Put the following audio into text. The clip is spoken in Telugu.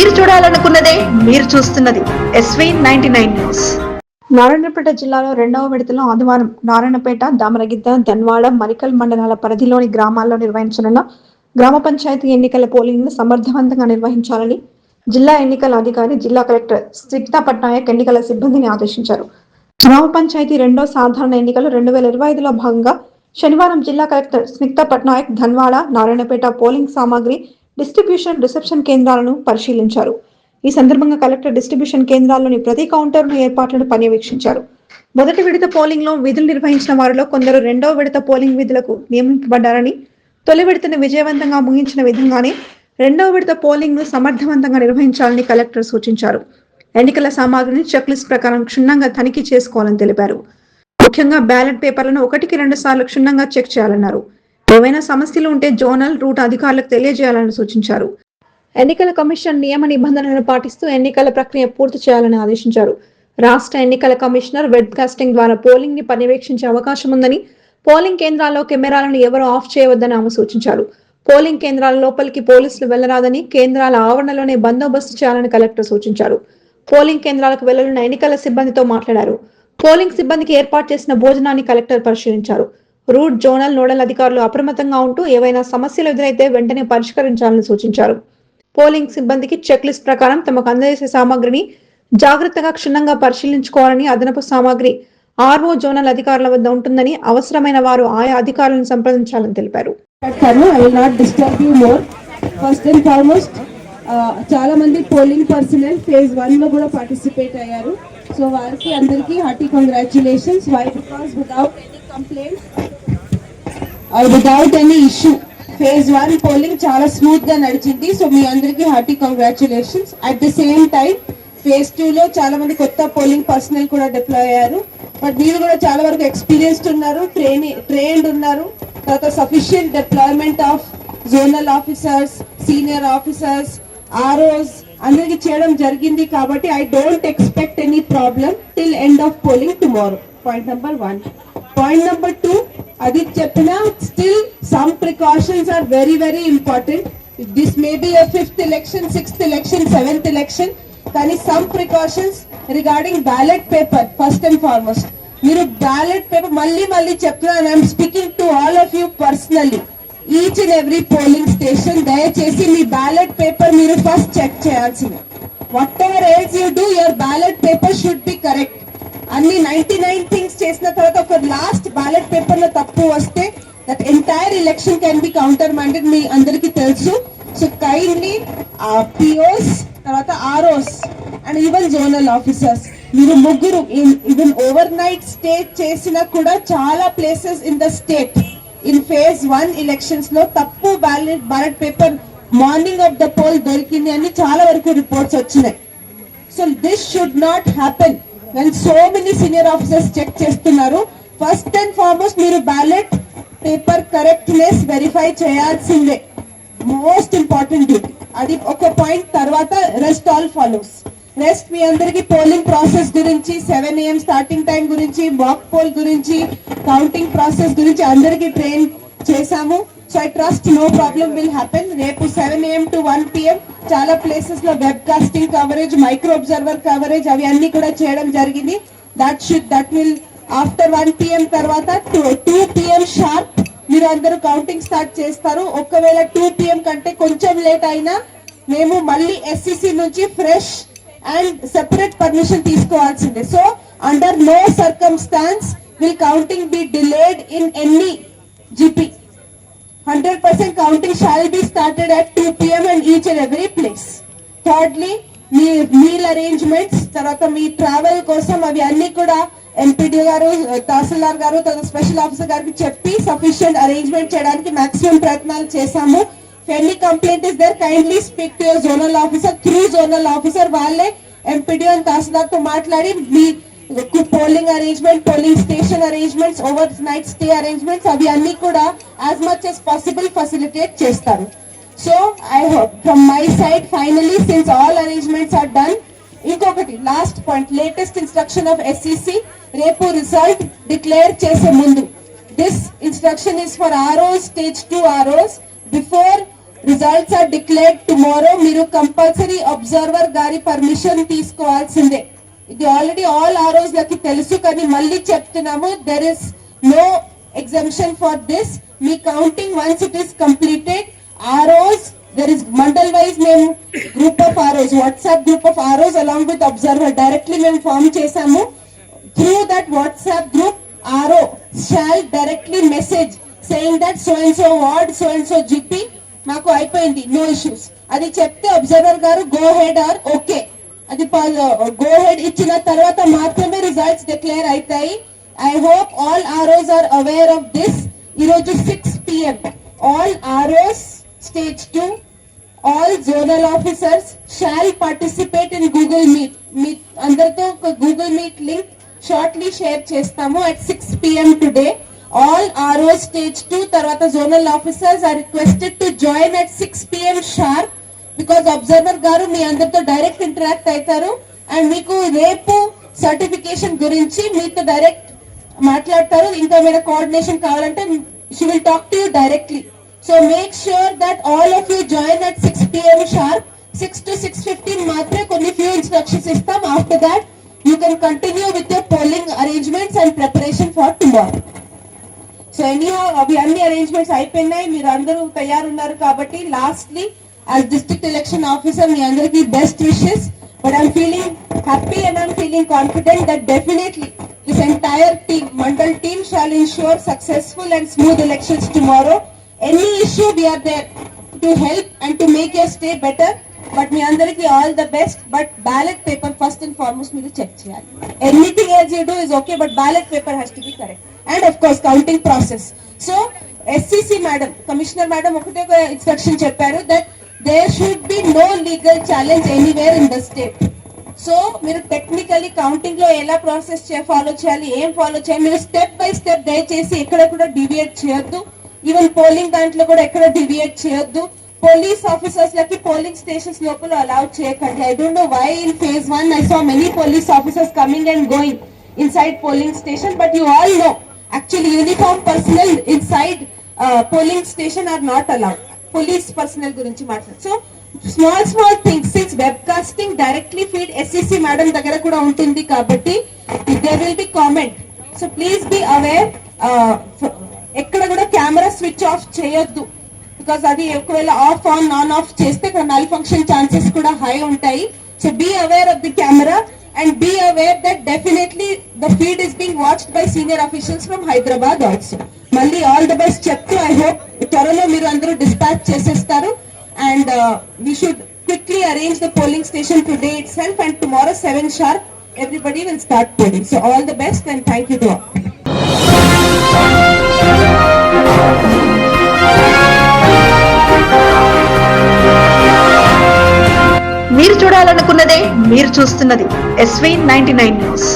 మీరు చూడాలనుకున్నదే మీరు చూస్తున్నది SV ninety nine news. Narayanpet జిల్లాలో రెండవ విడతలో ఆదివారం నారాయణపేట దామరగిద్ద ధన్వాడ మరికల్ మండలాల పరిధిలోని గ్రామాల్లో నిర్వహించనున్న గ్రామ పంచాయతీ ఎన్నికల పోలింగ్ను సమర్థవంతంగా నిర్వహించాలని జిల్లా ఎన్నికల అధికారి జిల్లా కలెక్టర్ స్నిగ్ధ పట్నాయక్ ఎన్నికల సిబ్బందిని ఆదేశించారు. గ్రామ పంచాయతీ రెండో సాధారణ ఎన్నికలు రెండు వేల ఇరవై ఐదులో భాగంగా శనివారం జిల్లా కలెక్టర్ స్నిగ్ధ పట్నాయక్ ధన్వాడ నారాయణపేట పోలింగ్ సామాగ్రి డిస్ట్రిబ్యూషన్ రిసెప్షన్ కేంద్రాలను పరిశీలించారు. ఈ సందర్భంగా కలెక్టర్ డిస్ట్రిబ్యూషన్ కేంద్రాల్లోని ప్రతి కౌంటర్ను ఏర్పాట్లను పర్యవేక్షించారు. మొదటి విడత పోలింగ్లో విధులు నిర్వహించిన వారిలో కొందరు రెండవ విడత పోలింగ్ విధులకు నియమింపబడ్డారని తొలి విడతను విజయవంతంగా ముగించిన విధంగానే రెండవ విడత పోలింగ్ను సమర్థవంతంగా నిర్వహించాలని కలెక్టర్ సూచించారు. ఎన్నికల సామాగ్రిని చెక్ లిస్ట్ ప్రకారం క్షుణ్ణంగా తనిఖీ చేసుకోవాలని తెలిపారు. ముఖ్యంగా బ్యాలెట్ పేపర్లను ఒకటికి రెండు సార్లు క్షుణ్ణంగా చెక్ చేయాలన్నారు. ఏవైనా సమస్యలు ఉంటే జోనల్ రూట్ అధికారులకు తెలియజేయాలని సూచించారు. ఎన్నికల కమిషన్ నియమ నిబంధనలను పాటిస్తూ ఎన్నికల ప్రక్రియ పూర్తి చేయాలని ఆదేశించారు. రాష్ట్ర ఎన్నికల కమిషనర్ వెబ్కాస్టింగ్ ద్వారా పోలింగ్ని పర్యవేక్షించే అవకాశం ఉందని పోలింగ్ కేంద్రాల్లో కెమెరాలను ఎవరూ ఆఫ్ చేయవద్దని ఆమె సూచించారు. పోలింగ్ కేంద్రాల లోపలికి పోలీసులు వెళ్ళరాదని కేంద్రాల ఆవరణలోనే బందోబస్తు చేయాలని కలెక్టర్ సూచించారు. పోలింగ్ కేంద్రాలకు వెళ్ళనున్న ఎన్నికల సిబ్బందితో మాట్లాడారు. పోలింగ్ సిబ్బందికి ఏర్పాటు చేసిన భోజనాన్ని కలెక్టర్ పరిశీలించారు. రూట్ జోనల్ నోడల్ అధికారులు అప్రమత్తంగా ఉంటూ ఏవైనా సమస్యలు ఎదురైతే వెంటనే పరిష్కరించాలని సూచించారు. పోలింగ్ సిబ్బందికి చెక్ లిస్ట్ ప్రకారం తమకు అందజేసే సామాగ్రిని జాగ్రత్తగా క్షుణ్ణంగా పరిశీలించుకోవాలని అదనపు సామాగ్రి ఆర్ఓ జోనల్ అధికారుల వద్ద ఉంటుందని అవసరమైన వారు ఆయా అధికారులను సంప్రదించాలని తెలిపారు. ఫస్ట్ అండ్ ఫార్మోస్ట్ చాలా మంది పోలింగ్ పర్సనల్ ఫేజ్ వన్లో కూడా పార్టిసిపేట్ అయ్యారు. సో వారికి అందరికీ hearty congratulations why because without any complaint without any issue phase one polling చాలా స్మూత్గా నడిచింది. సో మీ అందరికీ hearty congratulations at the same time phase two లో చాలా మంది కొత్త పోలింగ్ పర్సనల్ కూడా డిప్లాయ్ అయ్యారు. బట్ మీరు కూడా చాలా వరకు ఎక్స్పీరియన్స్డ్ ఉన్నారు ట్రైనింగ్ ట్రైన్డ్ ఉన్నారు. తర్వాత sufficient deployment of zonal officers senior officers ROs అందరికి చేయడం జరిగింది కాబట్టి I don't expect any problem till end of polling tomorrow point number one point number two అది చెప్పిన still some precautions are very very important this may be fifth election sixth election seventh election కానీ some precautions regarding ballot paper first and foremost మీరు బ్యాలెట్ పేపర్ మళ్ళీ మళ్ళీ చెప్తున్నాను. I'm speaking to all of you personally each and every polling station దయచేసి మీ బ్యాలెట్ పేపర్ మీరు ఫస్ట్ చెక్ చేయాల్సింది. Whatever else you do your ballot paper should be correct అన్ని నైన్టీ నైన్ థింగ్స్ చేసిన తర్వాత ఒక లాస్ట్ బ్యాలెట్ పేపర్లో తప్పు వస్తే that entire election can be countermanded మీ అందరికీ తెలుసు. సో కైండ్లీ పిఓస్ తర్వాత ROs and even zonal officers మీరు ముగ్గురు ఈవెన్ ఓవర్ నైట్ స్టే చేసినా కూడా చాలా places in the state in phase one ఎలక్షన్స్లో తప్పు ballot ballot paper morning of the poll దొరికింది అని చాలా వరకు రిపోర్ట్స్ వచ్చినాయి. So this should not happen when so many senior officers check చేస్తున్నారు. ఫస్ట్ అండ్ ఫార్మోస్ట్ మీరు బ్యాలెట్ పేపర్ కరెక్ట్నెస్ వెరిఫై చేయాల్సిందే. మోస్ట్ ఇంపార్టెంట్ డ్యూటీ అది ఒక పాయింట్ తర్వాత రెస్ట్ ఆల్ ఫాలోస్ రెస్ట్ మీ అందరికి పోలింగ్ ప్రాసెస్ గురించి సెవెన్ ఏఎం స్టార్టింగ్ టైం గురించి మాక్ పోల్ గురించి కౌంటింగ్ ప్రాసెస్ గురించి అందరికి ట్రైన్ చేశాము. So I trust no problem will happen రేపు seven AM to one PM చాలా ప్లేసెస్లో webcasting coverage micro observer coverage అవి అన్ని కూడా చేయడం జరిగింది. That should that will after one PM తర్వాత టూ టూ పిఎం షార్ప్ మీరు అందరూ కౌంటింగ్ స్టార్ట్ చేస్తారు. ఒకవేళ టూ పిఎం కంటే కొంచెం లేట్ అయినా మేము మళ్ళీ ఎస్సిసి నుంచి ఫ్రెష్ అండ్ సెపరేట్ పర్మిషన్ తీసుకోవాల్సిందే. So under no circumstances will counting be delayed in any GP hundred percent counting shall be started at two PM and each and every place thirdly మీ మీల్ అరేంజ్మెంట్స్ తర్వాత మీ ట్రావెల్ కోసం అవి అన్ని కూడా ఎంపీడీ గారు తహసీల్దార్ గారు తర్వాత స్పెషల్ ఆఫీసర్ గారికి చెప్పి సఫిషియంట్ అరేంజ్మెంట్ చేయడానికి మాక్సిమం ప్రయత్నాలు చేశాము. Any complaint is there kindly speak to your zonal officer through zonal officer వాళ్ళే ఎంపీడీ అండ్ తహసీల్దార్తో మాట్లాడి మీ polling arrangement polling station arrangements overnight stay arrangements అవి అన్ని కూడా as much as possible facilitate చేస్తారు. So I hope from my side finally since all arrangements are done ఇంకొకటి last point latest instruction of SEC రేపు రిజల్ట్ డిక్లేర్ చేసే ముందు. This instruction is for ROs stage two ROs before results are declared tomorrow మీరు కంపల్సరీ అబ్జర్వర్ గారి పర్మిషన్ తీసుకోవాల్సిందే. ఇది ఆల్రెడీ ఆల్ ఆర్ఓస్ లకి తెలుసు కానీ మళ్ళీ చెప్తున్నాము there is no exemption for this me counting once it is completed ROs there is mandal wise మేము group of ROs WhatsApp group of ROs along with observer directly మేము ఫామ్ చేశాము. Through that WhatsApp group RO shall directly message saying that so and so ward so and so GP మాకు అయిపోయింది నో ఇష్యూస్ అది చెప్తే అబ్జర్వర్ గారు గో హెడ్ ఆర్ ఓకే అది గోహెడ్ ఇచ్చిన తర్వాత మాత్రమే రిజల్ట్స్ డిక్లేర్ అవుతాయి I hope all ROs are aware of this ఈరోజు six PM all ROs stage two all zonal officers shall participate in Google Meet మీ అందరితో ఒక Google Meet link shortly share చేస్తాము at six PM today all RO stage two తర్వాత zonal officers are requested to join at six PM sharp because observer గారు మీ అందరితో డైరెక్ట్ ఇంటరాక్ట్ అవుతారు అండ్ మీకు రేపు సర్టిఫికేషన్ గురించి మీతో డైరెక్ట్ మాట్లాడతారు. ఇంకా ఏమైనా కోఆర్డినేషన్ కావాలంటే she will talk to you directly so make sure that all of you join at six PM sharp six to six fifteen మాత్రమే కొన్ని ఫ్యూ ఇన్స్ట్రక్షన్స్ ఇస్తాం. After that you can continue with your polling arrangements and preparation for tomorrow so any అవి అన్ని అరేంజ్మెంట్స్ అయిపోయినాయి. మీరు అందరూ తయారున్నారు కాబట్టి lastly as district election officer మీ అందరికీ best wishes but I'm feeling happy and I'm feeling confident that definitely this entire team mandal team shall ensure successful and smooth elections tomorrow any issue we're there to help and to make your stay better but మీ అందరికీ all the best but ballot paper first and foremost మీరు చెక్ చేయాలి. Anything else you do is okay but ballot paper has to be correct and of course counting process so SEC madam commissioner madam ఒకటే ఇన్స్ట్రక్షన్ చెప్పారు that there should be no legal challenge anywhere in the state so మీరు టెక్నికలీ కౌంటింగ్లో ఎలా ప్రాసెస్ ఫాలో చేయాలి ఏం ఫాలో చేయాలి మీరు స్టెప్ బై స్టెప్ దయచేసి ఎక్కడ కూడా డివియేట్ చేయొద్దు. ఈవెన్ పోలింగ్ దాంట్లో కూడా ఎక్కడ డివియేట్ చేయొద్దు. పోలీస్ ఆఫీసర్స్ లకి పోలింగ్ స్టేషన్స్ లోపల అలౌ చేయకండి. I don't know why in phase one I saw many police officers coming and going inside polling station but you all know actually uniform personnel inside polling station are not allowed police personnel గురించి మాట్లాడు. So small small things is web casting directly feed SEC madam దగ్గర కూడా ఉంటుంది కాబట్టి they will be comment so please be aware ఎక్కడ కూడా కెమెరా స్విచ్ ఆఫ్ చేయొద్దు. బికాస్ అది ఒకవేళ ఆఫ్ ఆన్ నాన్ ఆఫ్ చేస్తే ఇక్కడ నల్ ఫంక్షన్ ఛాన్సెస్ కూడా హై ఉంటాయి. So be aware of the camera and be aware that definitely the feed is being watched by senior officials from Hyderabad also మళ్ళీ ఆల్ ద బెస్ట్ చెప్తూ ఐ హోప్ త్వరలో మీరు అందరూ డిస్పాచ్ చేసేస్తారు. And we should quickly arrange the polling station today itself and tomorrow seven sharp everybody will start polling so all the best and thank you to మీరు చూడాలనుకున్నదే మీరు చూస్తున్నది ఎస్వీ నైన్టీ న్యూస్